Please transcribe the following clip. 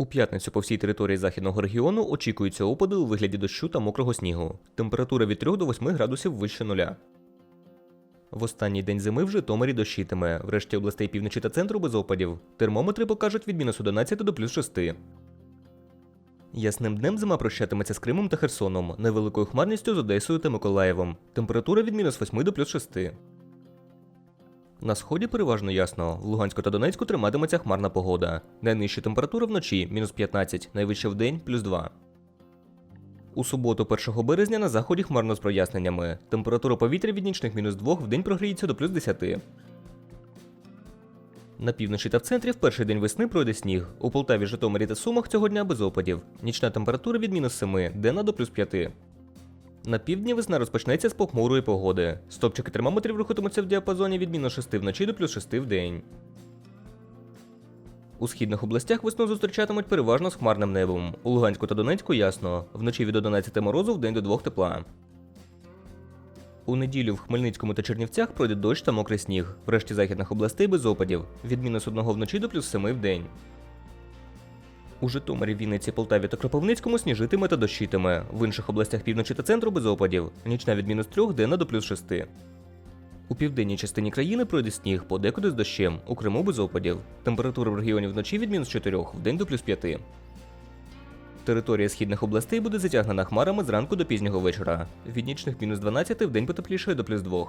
У п'ятницю по всій території західного регіону очікуються опади у вигляді дощу та мокрого снігу. Температура від 3 до 8 градусів вище нуля. В останній день зими в Житомирі дощитиме, в решті областей півночі та центру без опадів. Термометри покажуть від мінус 11 до плюс 6. Ясним днем зима прощатиметься з Кримом та Херсоном, невеликою хмарністю з Одесою та Миколаєвом. Температура від мінус 8 до плюс 6. На сході переважно ясно. В Луганську та Донецьку триматиметься хмарна погода. Найнижча температура вночі мінус 15, найвища в день плюс 2. У суботу 1 березня на заході хмарно з проясненнями. Температура повітря від нічних мінус 2 в день прогріється до плюс 10. На півночі та в центрі в перший день весни пройде сніг. У Полтаві, Житомирі та Сумах цього дня без опадів. Нічна температура від мінус 7, денна до плюс 5. На півдні весна розпочнеться з похмурої погоди. Стопчики термометрів рухатимуться в діапазоні від мінус 6 вночі до плюс 6 в день. У східних областях весну зустрічатимуть переважно з хмарним небом. У Луганську та Донецьку ясно. Вночі від 11 морозу в день до 2 тепла. У неділю в Хмельницькому та Чернівцях пройде дощ та мокрий сніг. В решті західних областей без опадів. Від мінус 1 вночі до плюс 7 в день. У Житомирі, Вінниці, Полтаві та Кропивницькому сніжитиме та дощитиме. В інших областях півночі та центру без опадів. Нічна від мінус 3, денна до плюс 6. У південній частині країни пройде сніг, подекуди з дощем. У Криму без опадів. Температура в регіоні вночі від мінус 4, в день до плюс 5. Територія східних областей буде затягнена хмарами зранку до пізнього вечора. Від нічних мінус 12 в день потеплішає до плюс 2.